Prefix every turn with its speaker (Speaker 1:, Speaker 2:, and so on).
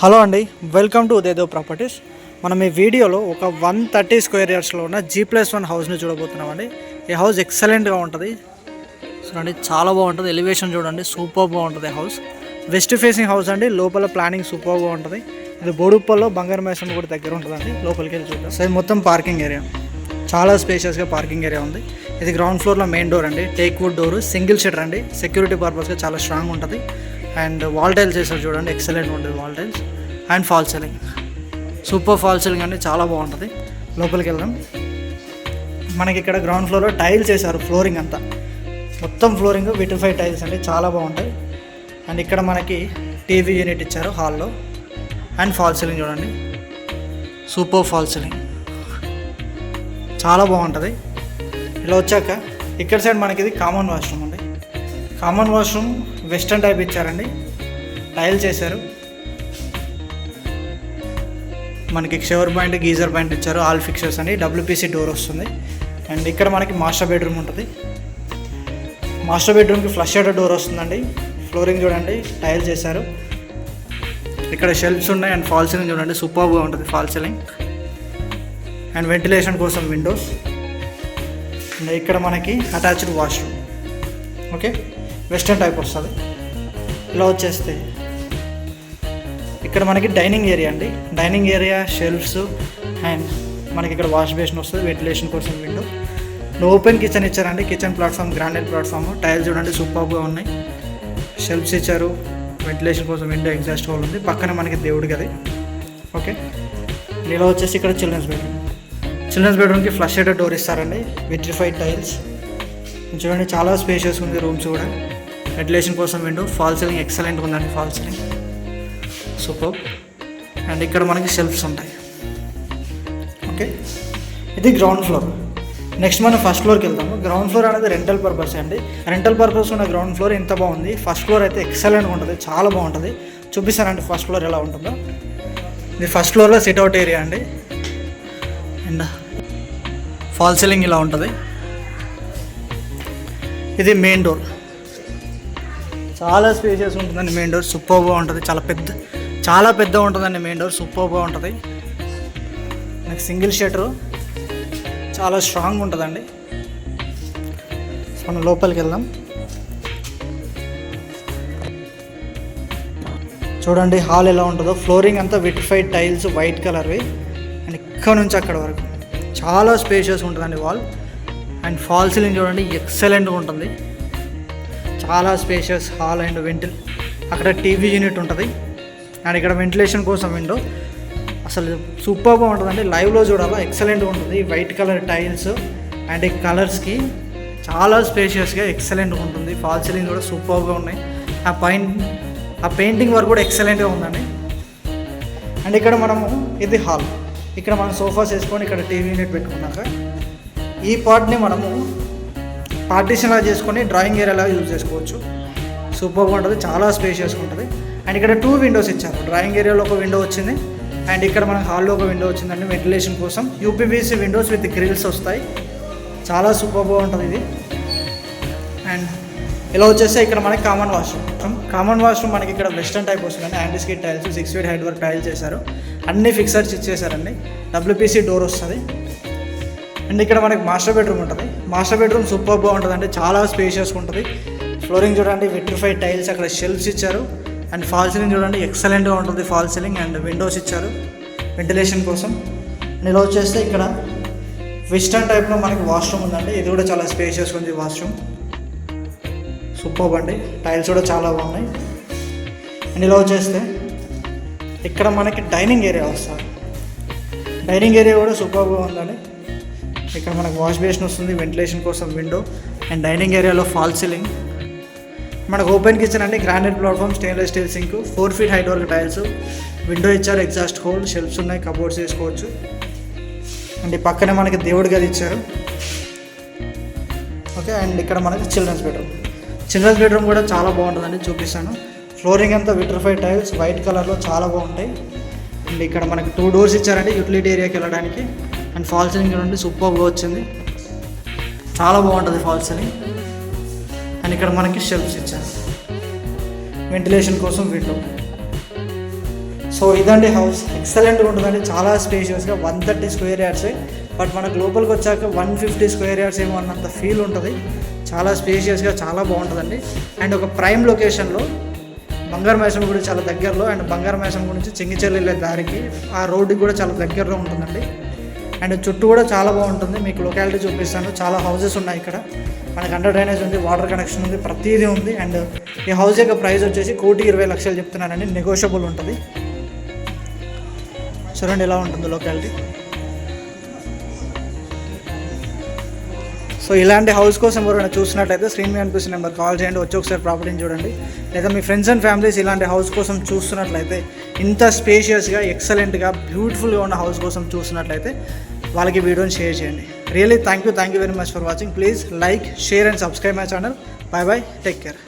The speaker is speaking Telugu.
Speaker 1: హలో అండి వెల్కమ్ టు ఉదయదేవ్ ప్రాపర్టీస్. మనం ఈ వీడియోలో ఒక వన్ థర్టీ స్క్వేర్ ఇయర్స్లో ఉన్న జీ ప్లస్ వన్ హౌస్ని చూడబోతున్నామండి. ఈ హౌస్ ఎక్సలెంట్గా ఉంటుంది. చూడండి చాలా బాగుంటుంది. ఎలివేషన్ చూడండి సూపర్ బాగుంటుంది హౌస్. వెస్ట్ ఫేసింగ్ హౌస్ అండి లోపల ప్లానింగ్ సూపర్గా ఉంటుంది. ఇది బోడుప్పల్లో బంగారు మేసం కూడా దగ్గర ఉంటుందండి. లోపలికి వెళ్ళి చూద్దాం. సో మొత్తం పార్కింగ్ ఏరియా చాలా స్పేషియస్గా పార్కింగ్ ఏరియా ఉంది. ఇది గ్రౌండ్ ఫ్లోర్లో మెయిన్ డోర్ అండి. Teak wood door single shutter అండి. సెక్యూరిటీ పర్పస్గా చాలా స్ట్రాంగ్ ఉంటుంది. అండ్ వాల్ టైల్స్ వేసారు చూడండి ఎక్సలెంట్ ఉంటుంది wall tiles. And fall ceiling. Super fall ceiling అంటే చాలా బాగుంటుంది. లోపలికి వెళ్దాం. మనకి ఇక్కడ గ్రౌండ్ ఫ్లోర్లో టైల్స్ వేసారు ఫ్లోరింగ్ అంతా. మొత్తం ఫ్లోరింగ్ విటిఫై టైల్స్ అంటే చాలా బాగుంటాయి. అండ్ ఇక్కడ మనకి టీవీ యూనిట్ ఇచ్చారు హాల్లో. అండ్ ఫాల్ సీలింగ్ చూడండి. Super fall ceiling. చాలా బాగుంటుంది. ఇలా వచ్చాక ఇక్కడ సైడ్ మనకి ఇది కామన్ వాష్రూమ్ అండి. కామన్ వాష్రూమ్ వెస్టర్న్ టైప్ ఇచ్చారండి. టైల్ చేశారు. మనకి షవర్ పాయింట్ గీజర్ పాయింట్ ఇచ్చారు. ఆల్ ఫిక్చర్స్ అండి. డబ్ల్యూపీసీ డోర్ వస్తుంది. అండ్ ఇక్కడ మనకి మాస్టర్ బెడ్రూమ్ ఉంటుంది. మాస్టర్ బెడ్రూమ్కి ఫ్లష్ షటర్ డోర్ వస్తుందండి. ఫ్లోరింగ్ చూడండి. టైల్ చేశారు. ఇక్కడ షెల్ఫ్స్ ఉన్నాయి. అండ్ ఫాల్ సీలింగ్ చూడండి. సూపర్గా ఉంటుంది ఫాల్ సీలింగ్ అండ్ వెంటిలేషన్ కోసం విండోస్ అండ్ ఇక్కడ మనకి attached washroom okay western type వస్తుంది. ఇలా వచ్చేస్తే ఇక్కడ మనకి డైనింగ్ ఏరియా అండి. డైనింగ్ ఏరియా షెల్ఫ్స్ అండ్ మనకి ఇక్కడ వాష్ బేసిన్ వస్తుంది వెంటిలేషన్ కోసం విండో ఓపెన్ కిచెన్ ఇచ్చారండి. Kitchen platform granite platform. Tiles చూడండి సూపర్గా ఉన్నాయి. షెల్ఫ్స్ ఇచ్చారు. వెంటిలేషన్ కోసం విండో ఎగ్జాస్ట్ హోల్ ఉంది. పక్కన మనకి దేవుడి గది. ఓకే ఇలా వచ్చేసి ఇక్కడ చిల్డ్రన్స్ బెడ్రూమ్ చిల్డ్రన్స్ బెడ్రూమ్కి ఫ్లష్ అయ్యే డోర్ ఇస్తారండి. విట్రిఫైడ్ టైల్స్ చూడండి చాలా స్పేషియస్ ఉంది రూమ్స్ కూడా. వెంటిలేషన్ కోసం విండో. ఫాల్ సీలింగ్ ఎక్సలెంట్ ఉందండి ఫాల్ సీలింగ్ సూపర్ అండ్ ఇక్కడ మనకి షెల్ఫ్స్ ఉంటాయి. ఓకే ఇది గ్రౌండ్ ఫ్లోర్ నెక్స్ట్ మనం ఫస్ట్ ఫ్లోర్కి వెళ్తాము గ్రౌండ్ ఫ్లోర్ అనేది రెంటల్ పర్పస్ అండి. రెంటల్ పర్పస్ ఉన్న గ్రౌండ్ ఫ్లోర్ ఎంత బాగుంది. ఫస్ట్ ఫ్లోర్ అయితే ఎక్సలెంట్ ఉంటుంది. చాలా బాగుంటుంది. చూపిస్తానండి ఫస్ట్ ఫ్లోర్ ఎలా ఉంటుందో. ఇది ఫస్ట్ ఫ్లోర్లో సిట్అవుట్ ఏరియా అండి. అండ్ ఫాల్ సీలింగ్ ఇలా ఉంటుంది. ఇది మెయిన్ డోర్ చాలా స్పేషియస్ ఉంటుందండి మెయిన్ డోర్ సూపర్గా ఉంటుంది. చాలా పెద్ద చాలా పెద్ద ఉంటుందండి మెయిన్ డోర్ సూపర్గా ఉంటుంది. నాకు సింగిల్ షటర్ చాలా స్ట్రాంగ్ ఉంటుందండి. మనం లోపలికి వెళ్దాం. చూడండి హాల్ ఎలా ఉంటుందో. ఫ్లోరింగ్ అంతా విట్రిఫైడ్ టైల్స్ వైట్ కలర్వి అండ్ ఇక్కడ నుంచి అక్కడ వరకు. చాలా స్పేషియస్ ఉంటుందండి వాల్ అండ్ ఫాల్ సీలింగ్ చూడండి ఎక్సలెంట్గా ఉంటుంది. చాలా స్పేషియస్ హాల్ అండ్ వెంటిల్ అక్కడ టీవీ యూనిట్ ఉంటుంది. అండ్ ఇక్కడ వెంటిలేషన్ కోసం విండో అసలు సూపర్గా ఉంటుందండి. లైవ్లో చూడాలా? ఎక్సలెంట్గా ఉంటుంది. వైట్ కలర్ టైల్స్ అండ్ ఈ కలర్స్కి చాలా స్పేషియస్గా ఎక్సలెంట్గా ఉంటుంది. ఫాల్ సీలింగ్ కూడా సూపర్గా ఉన్నాయి. ఆ పైన్ ఆ పెయింటింగ్ వర్క్ కూడా ఎక్సలెంట్గా ఉందండి. అండ్ ఇక్కడ మనము ఇది హాల్ ఇక్కడ మనం సోఫాస్ వేసుకొని ఇక్కడ టీవీ యూనిట్ పెట్టుకున్నాక ఈ పార్ట్ని మనము పార్టీషన్లా చేసుకొని డ్రాయింగ్ ఏరియాలా యూజ్ చేసుకోవచ్చు. సూపర్గా ఉంటుంది చాలా స్పేషియస్గా ఉంటుంది. అండ్ ఇక్కడ టూ విండోస్ ఇచ్చారు. డ్రాయింగ్ ఏరియాలో ఒక విండో వచ్చింది. అండ్ ఇక్కడ మనకు హాల్లో ఒక విండో వచ్చిందండి వెంటిలేషన్ కోసం. యూపీవీసీ విండోస్ విత్ గ్రిల్స్ వస్తాయి. చాలా సూపర్గా ఉంటుంది ఇది. అండ్ ఇలా వచ్చేస్తే ఇక్కడ మనకి కామన్ వాష్రూమ్ కామన్ వాష్రూమ్ మనకి ఇక్కడ వెస్టర్న్ టైప్ వస్తుందండి. Anti tiles six feet height work tiles చేశారు. అన్ని ఫిక్సర్స్ ఇచ్చేసారండి డబ్ల్యూపీసీ డోర్ వస్తుంది. అండ్ ఇక్కడ మనకి మాస్టర్ బెడ్రూమ్ ఉంటుంది. మాస్టర్ బెడ్రూమ్ సూపర్ బాగుంటుంది. చాలా స్పేషియస్గా ఉంటుంది. ఫ్లోరింగ్ చూడండి విట్రిఫైడ్ టైల్స్ అక్కడ షెల్ఫ్స్ ఇచ్చారు. అండ్ ఫాల్ సీలింగ్ చూడండి ఎక్సలెంట్గా ఉంటుంది ఫాల్ సీలింగ్ అండ్ విండోస్ ఇచ్చారు. వెంటిలేషన్ కోసం. అండ్ ఇలా వచ్చేస్తే ఇక్కడ వెస్టర్న్ టైప్లో మనకి వాష్రూమ్ ఉందండి. ఇది కూడా చాలా స్పేషియస్ ఉంది వాష్రూమ్ సూపర్ అండి. టైల్స్ కూడా చాలా బాగున్నాయి. అండ్ ఇలా వచ్చేస్తే ఇక్కడ మనకి డైనింగ్ ఏరియా వస్తుంది. డైనింగ్ ఏరియా కూడా సూపర్గా ఉందండి. ఇక్కడ మనకు వాష్ బేసిన్ వస్తుంది వెంటిలేషన్ కోసం విండో అండ్ డైనింగ్ ఏరియాలో ఫాల్ సీలింగ్. మనకు ఓపెన్ కిచెన్ అండి granite platform stainless steel sink four feet height వరకు టైల్స్ విండో ఇచ్చారు ఎగ్జాస్ట్ హోల్ షెల్ఫ్స్ ఉన్నాయి కబోర్డ్స్ వేసుకోవచ్చు. అండ్ ఈ పక్కనే మనకి దేవుడి గది ఇచ్చారు. ఓకే అండ్ ఇక్కడ మనకి చిల్డ్రన్స్ బెడ్రూమ్. చిల్డ్రన్స్ బెడ్రూమ్ కూడా చాలా బాగుంటుందండి చూపిస్తాను. ఫ్లోరింగ్ అంతా విట్రిఫైడ్ టైల్స్ వైట్ కలర్లో చాలా బాగుంటాయి. అండ్ ఇక్కడ మనకి టూ డోర్స్ ఇచ్చారండి యూటిలిటీ ఏరియాకి వెళ్ళడానికి. అండ్ ఫాల్ సీలింగ్ నుండి సూపర్గా వచ్చింది. చాలా బాగుంటుంది ఫాల్ సీలింగ్ అండ్ ఇక్కడ మనకి షెల్ఫ్స్ ఇచ్చారు. వెంటిలేషన్ కోసం విండో సో ఇదండి హౌస్ ఎక్సలెంట్గా ఉంటుందండి. చాలా స్పేషియస్గా one thirty square yards but మనకు లోపలికి వచ్చాక వన్ ఫిఫ్టీ స్క్వేర్ యార్డ్స్ ఏమో అన్నంత ఫీల్ ఉంటుంది. చాలా స్పేషియస్గా చాలా బాగుంటుందండి. అండ్ ఒక ప్రైమ్ లొకేషన్లో బంగారు మేషం గుడి చాలా దగ్గరలో అండ్ బంగారు మేషం గురించి చెంగిచెల్లి వెళ్ళే దారికి ఆ రోడ్డుకి కూడా చాలా దగ్గరలో ఉంటుందండి. అండ్ చుట్టూ కూడా చాలా బాగుంటుంది. మీకు లొకాలిటీ చూపిస్తాను. చాలా హౌసెస్ ఉన్నాయి ఇక్కడ. మనకి అండర్ డ్రైనేజ్ ఉంది వాటర్ కనెక్షన్ ఉంది ప్రతిదీ ఉంది. అండ్ ఈ హౌస్ యొక్క ప్రైస్ వచ్చేసి కోటి ఇరవై లక్షలు చెప్తున్నానండి. నెగోషియబుల్ ఉంటుంది. చూడండి ఎలా ఉంటుంది లొకాలిటీ సో ఇలాంటి హౌస్ కోసం ఎవరైనా చూసినట్లయితే స్క్రీన్ మీద అనిపిస్తున్న నెంబర్ కాల్ చేయండి. వచ్చి ఒకసారి ప్రాపర్టీని చూడండి. లేదా మీ ఫ్రెండ్స్ అండ్ ఫ్యామిలీస్ ఇలాంటి హౌస్ కోసం చూస్తున్నట్లయితే ఇంత స్పేషియస్గా ఎక్సలెంట్గా బ్యూటిఫుల్గా ఉన్న హౌస్ కోసం చూసినట్లయితే వాళ్ళకి వీడియోని షేర్ చేయండి. Really thank you thank you very much for watching please like share and subscribe my channel bye bye take care